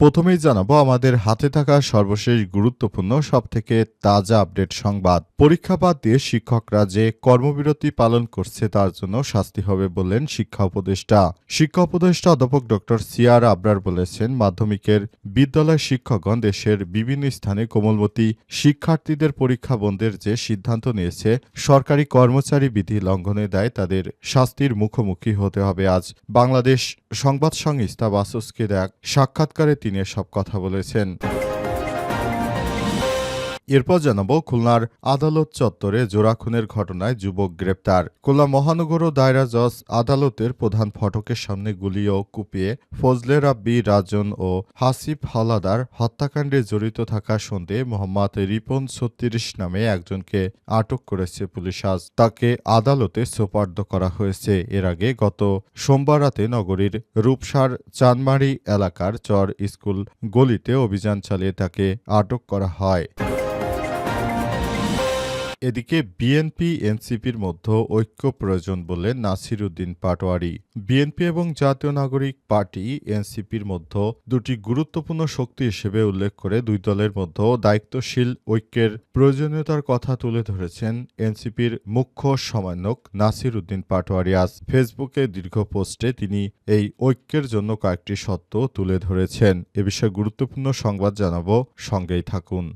প্রথমেই জানাব, আমাদের হাতে থাকা সর্বশেষ গুরুত্বপূর্ণ, সবথেকে তাজা আপডেট সংবাদ। পরীক্ষা বাদ দিয়ে শিক্ষকরা যে কর্মবিরতি পালন করছে তার জন্য শাস্তি হবে বললেন শিক্ষা উপদেষ্টা। শিক্ষা উপদেষ্টা অধ্যাপক ডক্টর সিআর আবরার বলেছেন, মাধ্যমিকের বিদ্যালয় শিক্ষকগণ দেশের বিভিন্ন স্থানে কোমলমতি শিক্ষার্থীদের পরীক্ষা বন্ধের যে সিদ্ধান্ত নিয়েছে, সরকারি কর্মচারী বিধি লঙ্ঘনে দেয়, তাদের শাস্তির মুখোমুখি হতে হবে আজ। বাংলাদেশ সংবাদ সংস্থা বাসুসকে এক সাক্ষাৎকারে তিনি সব কথা বলেছেন। এরপর জানাব, খুলনার আদালত চত্বরে জোড়া খুনের ঘটনায় যুবক গ্রেপ্তার। খুলনা মহানগর দায়রা জজ আদালতের প্রধান ফটকের সামনে গুলি ও কুপিয়ে ফজলে রাব্বি, রাজন ও হাসিফ হালাদার হত্যাকাণ্ডে জড়িত থাকা সন্দেহে মোহাম্মদ রিপন ছত্রিশ নামে একজনকে আটক করেছে পুলিশ আজ। তাকে আদালতে সোপার্দ করা হয়েছে। এর আগে গত সোমবার রাতে নগরীর রূপসার চানমারি এলাকার চর স্কুল গলিতে অভিযান চালিয়ে তাকে আটক করা হয়। এদিকে বিএনপি, এনসিপির মধ্যে ঐক্য প্রয়োজন বলে নাসির উদ্দিন পাটোয়ারি। বিএনপি এবং জাতীয় নাগরিক পার্টি, এনসিপির মধ্যে দুটি গুরুত্বপূর্ণ শক্তি হিসেবে উল্লেখ করে দুই দলের মধ্যে দায়িত্বশীল ঐক্যের প্রয়োজনীয়তার কথা তুলে ধরেছেন এনসিপির মুখ্য সমন্বয়ক নাসির উদ্দিন পাটোয়ারি। আজ ফেসবুকে দীর্ঘ পোস্টে তিনি এই ঐক্যের জন্য কয়েকটি সত্য তুলে ধরেছেন। এ বিষয়ে গুরুত্বপূর্ণ সংবাদ জানাব। সঙ্গেই থাকুন।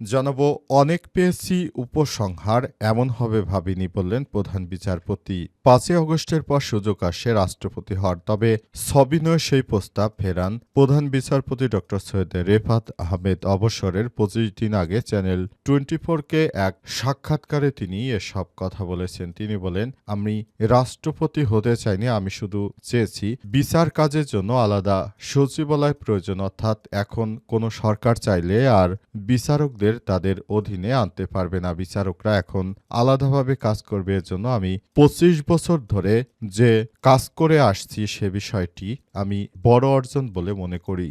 জানাব, অনেক পেয়েছি, উপসংহার এমন হবে ভাবিনি বললেন প্রধান বিচারপতি। পাঁচই অগস্টের পর সুযোগ আসে রাষ্ট্রপতি হওয়ার, তবে সবিনয় সেই প্রস্তাব ফেরান প্রধান বিচারপতি ড. সৈয়দ রেফাত আহমেদ অবসরের পঁচিশ দিন আগে চ্যানেল টোয়েন্টি ফোরকে এক সাক্ষাৎকারে তিনি এসব কথা বলেছেন। তিনি বলেন, আমি রাষ্ট্রপতি হতে চাইনি, আমি শুধু চেয়েছি বিচার কাজের জন্য আলাদা সচিবালয় প্রয়োজন, অর্থাৎ এখন কোনো সরকার চাইলে আর বিচারকদের তাদের অধীনে আনতে পারবে না। বিচারকরা এখন আলাদাভাবে কাজ করবে এর জন্য আমি পঁচিশ বছর ধরে যে কাজ করে আসছি সে বিষয়টি আমি বড় অর্জন বলে মনে করি।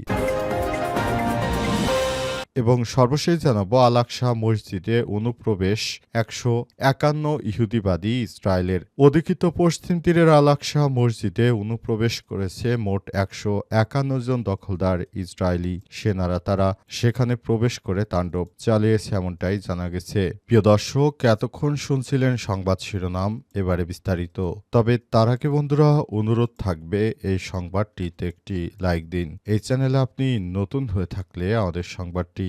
এবং সর্বশেষ জানাব আলাকসা মসজিদে অনুপ্রবেশ একশো একান্ন ইহুদিবাদী ইসরায়েলের। অধিকৃত পশ্চিম তীরের আলাকসা মসজিদে অনুপ্রবেশ করেছে মোট একশো একান্ন জন দখলদার ইসরায়েলি সেনারা। তারা সেখানে প্রবেশ করে তাণ্ডব চালিয়েছে এমনটাই জানা গেছে। প্রিয় দর্শক, এতক্ষণ শুনছিলেন সংবাদ শিরোনাম, এবারে বিস্তারিত। তবে তার আগে বন্ধুরা, অনুরোধ থাকবে এই সংবাদটিতে একটি লাইক দিন। এই চ্যানেলে আপনি নতুন হয়ে থাকলে আমাদের সংবাদটি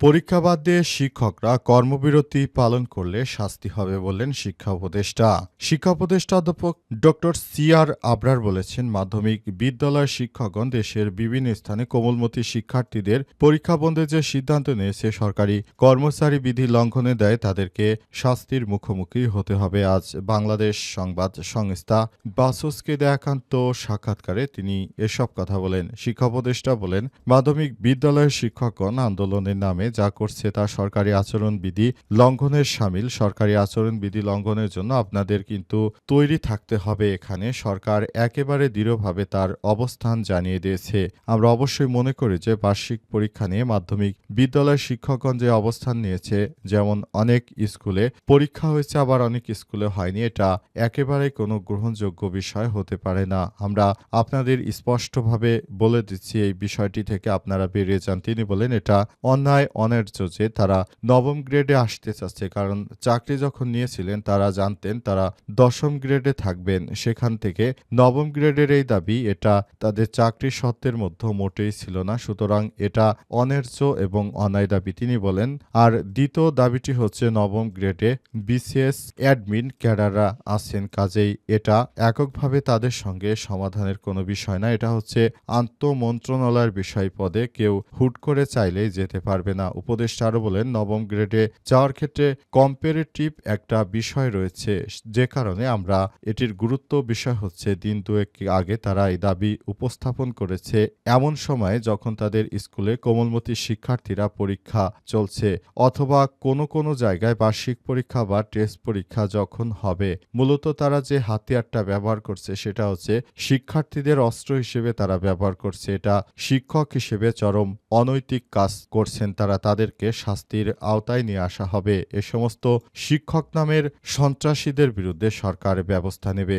পরীক্ষা বাদ দিয়ে শিক্ষকরা কর্মবিরতি পালন করলে শাস্তি হবে বললেন শিক্ষা উপদেষ্টা। শিক্ষা উপদেষ্টা অধ্যাপক ডক্টর সিআর আবরার বলেছেন, মাধ্যমিক বিদ্যালয় শিক্ষকগণ দেশের বিভিন্ন স্থানে কোমলমতি শিক্ষার্থীদের পরীক্ষা বন্ধের যে সিদ্ধান্ত নিয়েছে, সরকারি কর্মচারী বিধি লঙ্ঘনে দেয়, তাদেরকে শাস্তির মুখোমুখি হতে হবে। আজ বাংলাদেশ সংবাদ সংস্থা বাসসকে দেয়া একান্ত সাক্ষাৎকারে তিনি এসব কথা বলেন। শিক্ষা উপদেষ্টা বলেন, মাধ্যমিক বিদ্যালয়ের শিক্ষকগণ আন্দোলনের নামে যা করছে তা সরকারি আচরণবিধি লঙ্ঘনের সামিল। সরকারি আচরণবিধি লঙ্ঘনের জন্য আপনাদের কিন্তু তৈরি থাকতে হবে এখানে। সরকার একেবারে দৃঢ়ভাবে তার অবস্থান জানিয়ে দিয়েছে। আমরা অবশ্যই মনে করি যে বার্ষিক পরীক্ষা নিয়ে মাধ্যমিক বিদ্যালয় শিক্ষকগণ যে অবস্থান নিয়েছে, যেমন অনেক স্কুলে পরীক্ষা হয়েছে, আবার অনেক স্কুলে হয়নি, এটা একেবারে কোনো গ্রহণযোগ্য বিষয় হতে পারে না। আমরা আপনাদের স্পষ্টভাবে বলে দিচ্ছি এই বিষয়টি থেকে আপনারা বেরিয়ে যান। তিনি বলেন, এটা অন্যায় অন্যার্য যে তারা নবম গ্রেডে আসতে চাচ্ছে, কারণ চাকরি যখন নিয়েছিলেন, তারা জানতেন তারা দশম গ্রেডে থাকবেন। সেখান থেকে নবম গ্রেডের এই দাবি, এটা তাদের চাকরি সত্ত্বের মধ্যে মোটেই ছিল না। সুতরাং এটা অন্যার্য এবং অন্যায় দাবি তিনি বলেন। আর দ্বিতীয় দাবিটি হচ্ছে নবম গ্রেডে বিসিএস অ্যাডমিন ক্যাডাররা আছেন, কাজেই এটা এককভাবে তাদের সঙ্গে সমাধানের কোনো বিষয় না। এটা হচ্ছে আন্তঃমন্ত্রণালয়ের বিষয় পদে কেউ হুট করে চাইলেই যেতে পারবে না। উপদেষ্টা আরও বলেন, নবম গ্রেডে যাওয়ার ক্ষেত্রে কম্পারেটিভ একটা বিষয় রয়েছে। যে কারণে আমরা এটির গুরুত্ব বিষয় হচ্ছে, দিন দুয়েক আগে তারা এই দাবি উপস্থাপন করেছে। এমন সময়ে যখন তাদের স্কুলে কোমলমতি শিক্ষার্থীরা পরীক্ষা চলছে, অথবা কোনো কোনো জায়গায় বার্ষিক পরীক্ষা বা টেস্ট পরীক্ষা যখন হবে, মূলত তারা যে হাতিয়ারটা ব্যবহার করছে সেটা হচ্ছে শিক্ষার্থীদের অস্ত্র হিসেবে তারা ব্যবহার করছে। এটা শিক্ষক হিসেবে চরম অনৈতিক কাজ করছেন তারা তাদেরকে শাস্তির আওতায় নিয়ে আসা হবে। এ সমস্ত শিক্ষক নামের সন্ত্রাসীদের বিরুদ্ধে সরকার ব্যবস্থা নেবে।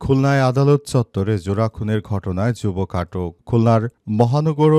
খুলনায় আদালত চত্বরে জোড়া খুনের ঘটনায় যুবক আটক খুলনার মহানগর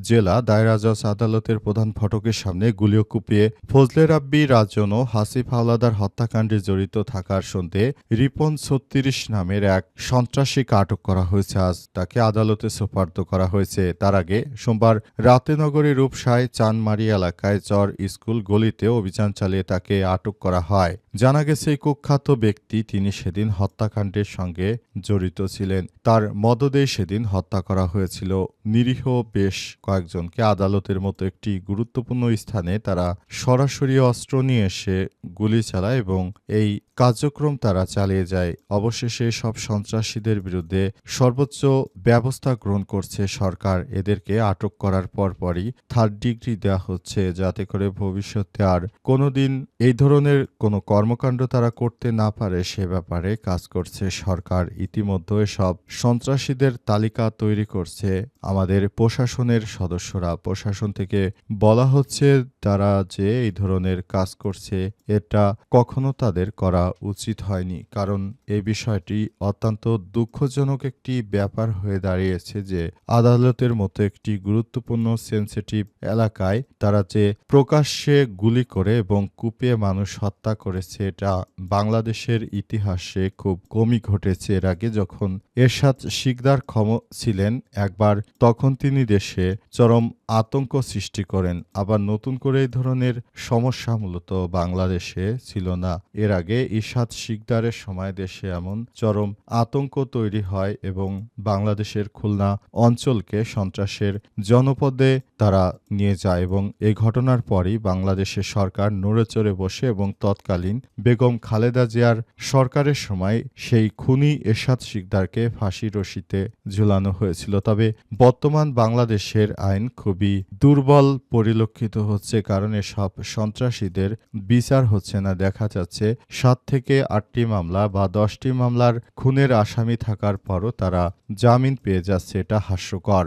জেলা দায়রা জজ আদালতের প্রধান ফটকের সামনে গুলিও কুপিয়ে ফজলে রাব্বি, রাজন ও হাসিফ হাওলাদার হত্যাকাণ্ডে জড়িত থাকার সন্দেহে রিপন ছত্রিশ নামের এক সন্ত্রাসীকে আটক করা হয়েছে। আজ তাকে আদালতে সোপার্দ করা হয়েছে। তার আগে সোমবার রাতে নগরী রূপসায় চানমারি এলাকায় চর স্কুল গলিতে অভিযান চালিয়ে তাকে আটক করা হয়। জানা গেছে, এই কুখ্যাত ব্যক্তি তিনি সেদিন হত্যাকাণ্ডের সঙ্গে জড়িত ছিলেন। তার মদদে সেদিন হত্যা করা হয়েছিল। নিরীহ বেশ কয়েকজনকে আদালতের মতো একটি গুরুত্বপূর্ণ স্থানে তারা সরাসরি অস্ত্র নিয়ে এসে গুলি চালায় এবং এই কার্যক্রম তারা চালিয়ে যায়। অবশেষে সব সন্ত্রাসীদের বিরুদ্ধে সর্বোচ্চ ব্যবস্থা গ্রহণ করছে সরকার। এদেরকে আটক করার পরপরই থার্ড ডিগ্রি দেওয়া হচ্ছে, যাতে করে ভবিষ্যতে আর কোনোদিন এই ধরনের কোনো কর্মকাণ্ড তারা করতে না পারে, সে ব্যাপারে কাজ করছে সরকার। ইতিমধ্যে সব সন্ত্রাসীদের তালিকা তৈরি করছে আমাদের প্রশাসনের সদস্যরা। প্রশাসন থেকে বলা হচ্ছে তারা যে এই ধরনের কাজ করছে, এটা কখনো তাদের করা উচিত হয়নি। কারণ এই বিষয়টি অত্যন্ত দুঃখজনক একটি ব্যাপার হয়ে দাঁড়িয়েছে যে আদালতের মতো একটি গুরুত্বপূর্ণ সেন্সিটিভ এলাকায় তারা যে প্রকাশ্যে গুলি করে এবং কুপিয়ে মানুষ হত্যা করেছে, এটা বাংলাদেশের ইতিহাসে খুব কমই ঘটেছে। এর আগে যখন এরশাদ শিকদার ক্ষম, ছিলেন একবার, তখন তিনি দেশে চরম আতঙ্ক সৃষ্টি করেন। আবার নতুন করে এই ধরনের সমস্যা মূলত বাংলাদেশে ছিল না। এর আগে ইশাদ শিকদারের সময় দেশে এমন চরম আতঙ্ক তৈরি হয় এবং বাংলাদেশের খুলনা অঞ্চলকে সন্ত্রাসের জনপদে তারা নিয়ে যায় এবং এই ঘটনার পরই বাংলাদেশের সরকার নড়ে চড়ে বসে এবং তৎকালীন বেগম খালেদা জিয়ার সরকারের সময় সেই খুনি এরশাদ শিকদারকে ফাঁসি রশিতে ঝুলানো হয়েছিল। তবে বর্তমান বাংলাদেশের আইন খুবই দুর্বল পরিলক্ষিত হচ্ছে কারণে সব সন্ত্রাসীদের বিচার হচ্ছে না। দেখা যাচ্ছে সাত থেকে আটটি মামলা বা দশটি মামলার খুনের আসামি থাকার পরও তারা জামিন পেয়ে যাচ্ছে। এটা হাস্যকর।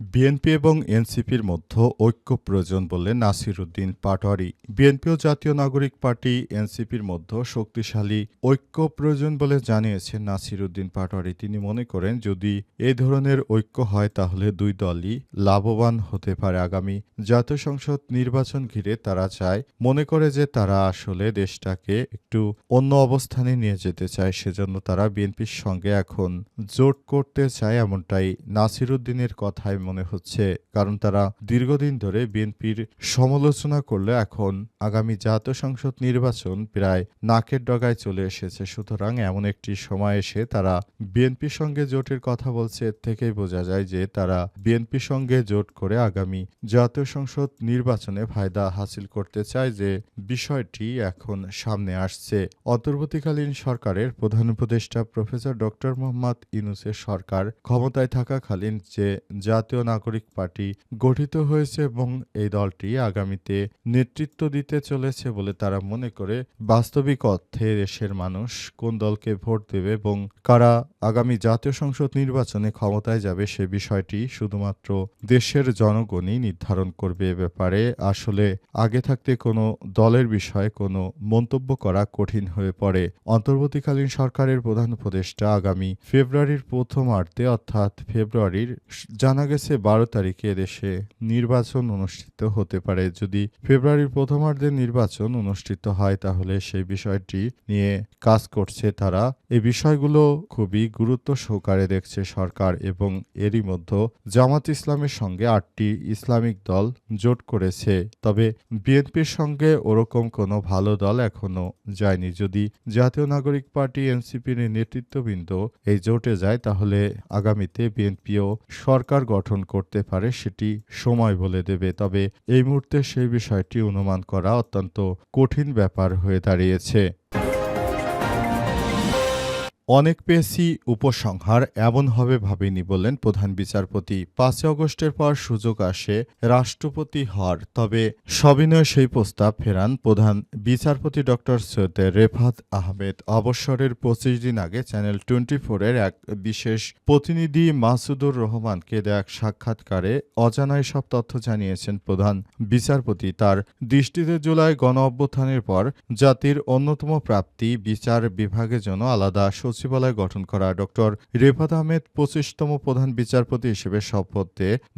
বিএনপি এবং এনসিপির মধ্যে ঐক্য প্রয়োজন বললেন নাসির উদ্দিন পাটোয়ারি। বিএনপি ও জাতীয় নাগরিক পার্টি এনসিপির মধ্যে শক্তিশালী ঐক্য প্রয়োজন বলে জানিয়েছেন নাসির উদ্দিন পাটোয়ারি। তিনি মনে করেন, যদি এই ধরনের ঐক্য হয়, তাহলে দুই দলই লাভবান হতে পারে। আগামী জাতীয় সংসদ নির্বাচন ঘিরে তারা চায়, মনে করে যে তারা আসলে দেশটাকে একটু অন্য অবস্থানে নিয়ে যেতে চায়। সেজন্য তারা বিএনপির সঙ্গে এখন জোট করতে চায় এমনটাই নাসির উদ্দিনের কথায় মনে হচ্ছে, কারণ তারা দীর্ঘদিন ধরে বিএনপির সমালোচনা করলে এখন আগামী জাতীয় সংসদ নির্বাচন প্রায় নাকের ডগায় চলে এসেছে। সুতরাং এমন একটি সময় এসে তারা বিএনপির সঙ্গে জোটের কথা বলছে, এর থেকেই বোঝা যায় যে তারা বিএনপির সঙ্গে জোট করে আগামী জাতীয় সংসদ নির্বাচনে ফায়দা হাসিল করতে চায় যে বিষয়টি এখন সামনে আসছে। অন্তর্বর্তীকালীন সরকারের প্রধান উপদেষ্টা প্রফেসর ডক্টর মোহাম্মদ ইউনুসের সরকার ক্ষমতায় থাকাকালীন যে জাতীয় নাগরিক পার্টি গঠিত হয়েছে এবং এই দলটি আগামীতে নেতৃত্ব দিতে চলেছে বলে তারা মনে করে। বাস্তবিক অর্থে দেশের মানুষ কোন দলকে ভোট দেবে এবং কারা আগামী জাতীয় সংসদ নির্বাচনে ক্ষমতায় যাবে সে বিষয়টি শুধুমাত্র দেশের জনগণই নির্ধারণ করবে এ ব্যাপারে। আসলে আগে থাকতে কোনো দলের বিষয়ে কোনো মন্তব্য করা কঠিন হয়ে পড়ে। অন্তর্বর্তীকালীন সরকারের প্রধান উপদেষ্টা আগামী ফেব্রুয়ারির প্রথমার্ধে অর্থাৎ ফেব্রুয়ারির জানা গেছে গেছে বারো তারিখে দেশে নির্বাচন অনুষ্ঠিত হতে পারে। যদি ফেব্রুয়ারির প্রথমার্ধে নির্বাচন অনুষ্ঠিত হয়, তাহলে সেই বিষয়টি নিয়ে কাজ করছে তারা। এই বিষয়গুলো খুবই গুরুত্ব সহকারে দেখছে সরকার এবং এরই মধ্যে জামাত ইসলামের সঙ্গে আটটি ইসলামিক দল জোট করেছে। তবে বিএনপির সঙ্গে ওরকম কোনো ভালো দল এখনও যায়নি। যদি জাতীয় নাগরিক পার্টি এনসিপির নেতৃত্ববৃন্দ এই জোটে যায়, তাহলে আগামীতে বিএনপিও সরকার গঠন করতে পারে সেটি সময় বলে দেবে। তবে এই মুহূর্তে সেই বিষয়টি অনুমান করা অত্যন্ত কঠিন ব্যাপার হয়ে দাঁড়িয়েছে। অনেক পেয়েছি, উপসংহার এমন হবে ভাবেনি বললেন প্রধান বিচারপতি। পাঁচই অগস্টের পর সুযোগ আসে রাষ্ট্রপতি হওয়ার, তবে সবিনয় সেই প্রস্তাব ফেরান প্রধান বিচারপতি ডক্টর সৈয়দ রেফাত আহমেদ। অবসরের পঁচিশ দিন আগে চ্যানেল টোয়েন্টি ফোরের এক বিশেষ প্রতিনিধি মাসুদুর রহমানকে দেয়া এক সাক্ষাৎকারে অজানায় সব তথ্য জানিয়েছেন প্রধান বিচারপতি। তার দৃষ্টিতে জুলাই গণ অভ্যুত্থানের পর জাতির অন্যতম প্রাপ্তি, বিচার বিভাগের জন্য আলাদা সচিবালয় গঠন করা। ডক্টর রেফাত আহমেদ পঁচিশতম প্রধান বিচারপতি হিসেবে শপথ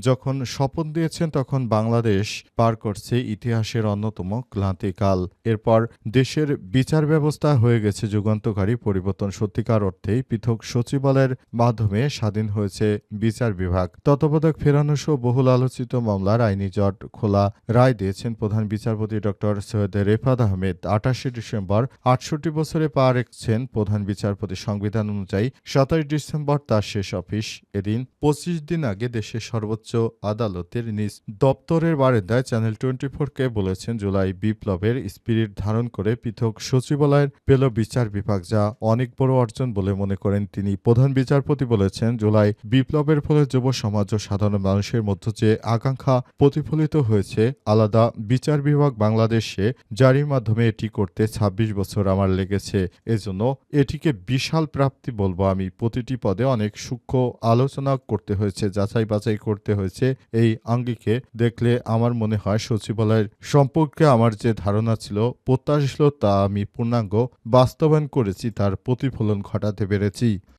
যখন শপথ দিয়েছেন, তখন বাংলাদেশ পার করছে ইতিহাসের অন্যতম ক্লান্তিকাল এরপর দেশের বিচার ব্যবস্থা হয়ে গেছে যুগান্তকারী পরিবর্তন। সত্যিকার অর্থেই পৃথক সচিবালয়ের মাধ্যমে স্বাধীন হয়েছে বিচার বিভাগ। তত্ত্বাবধায়ক ফেরানো সহ বহুল আলোচিত মামলার আইনি জট খোলা রায় দিয়েছেন প্রধান বিচারপতি ডক্টর সৈয়দ রেফাত আহমেদ। আঠাশে ডিসেম্বর আটষট্টি বছরে পা রেখেছেন প্রধান বিচারপতি। সংবিধান অনুযায়ী সাতাশ ডিসেম্বর তার শেষ অফিস। এদিন পঁচিশ দিন আগে দেশের সর্বোচ্চ আদালতের নিজ দপ্তরের বারান্দায় চ্যানেল টোয়েন্টি ফোরকে বলেছেন, জুলাই বিপ্লবের স্পিরিট ধারণ করে পৃথক সচিবালয়ের পেল বিচার বিভাগ যা অনেক বড় অর্জন বলে মনে করেন তিনি। প্রধান বিচারপতি বলেছেন, জুলাই বিপ্লবের ফলে যুব সমাজ ও সাধারণ মানুষের মধ্যে যে আকাঙ্ক্ষা প্রতিফলিত হয়েছে, আলাদা বিচার বিভাগ বাংলাদেশে জারির মাধ্যমে এটি করতে ২৬ বছর আমার লেগেছে। এজন্য এটিকে বিশাল প্রাপ্তি বলব আমি। প্রতিটি পদে অনেক সূক্ষ্ম আলোচনা করতে হয়েছে, যাচাই বাছাই করতে হয়েছে। এই আঙ্গিকে দেখলে আমার মনে হয় সচিবালয়ের সম্পর্কে আমার যে ধারণা ছিল প্রত্যাশা তা আমি পূর্ণাঙ্গ বাস্তবায়ন করেছি, তার প্রতিফলন ঘটাতে পেরেছি।